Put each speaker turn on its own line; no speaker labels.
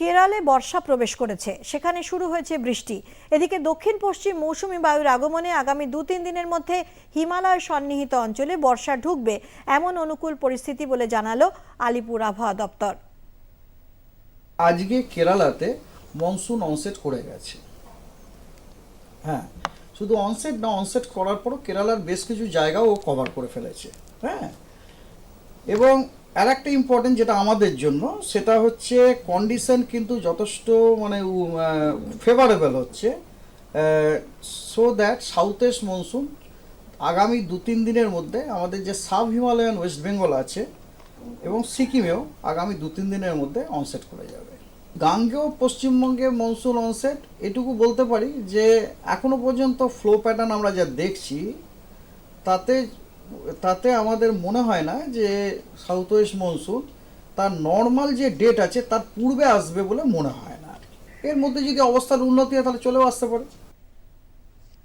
কেরালে বর্ষা প্রবেশ করেছে। সেখানে শুরু হয়েছে বৃষ্টি। এদিকে দক্ষিণ পশ্চিম মৌসুমী বায়ুর আগমনে আগামী দু তিন দিনের মধ্যে হিমালয় সন্নিহিত অঞ্চলে বর্ষা ঢুকবে এমন অনুকূল পরিস্থিতি বলে জানালো আলিপুর আবহাওয়া দপ্তর।
আজকে কেরালাতে মনসুন অনসেট করে গেছে। হ্যাঁ শুধু অনসেট না অনসেট করার পরও কেরালার বেশ কিছু জায়গাও কভার করে ফেলেছে। হ্যাঁ এবং আর একটা ইম্পর্টেন্ট যেটা আমাদের জন্য, সেটা হচ্ছে কন্ডিশন কিন্তু যথেষ্ট মানে ফেভারেবল হচ্ছে so that south east monsoon আগামী দু তিন দিনের মধ্যে আমাদের যে সাব হিমালয়ান ওয়েস্ট বেঙ্গল আছে এবং সিকিমেও আগামী দু তিন দিনের মধ্যে অনসেট করে যাবে। গাঙ্গেয় পশ্চিমবঙ্গে মনসুন অনসেট এটুকু বলতে পারি যে, এখনও পর্যন্ত ফ্লো প্যাটার্ন আমরা যা দেখছি, তাতে তাতে আমাদের মনে হয় না যে সাউথ ওয়েস্ট মনসুন তার নর্মাল যে ডেট আছে তার পূর্বে আসবে বলে মনে হয় না। এর মধ্যে যদি অবস্থার উন্নতি হয় তাহলে চলেও আসতে পারে।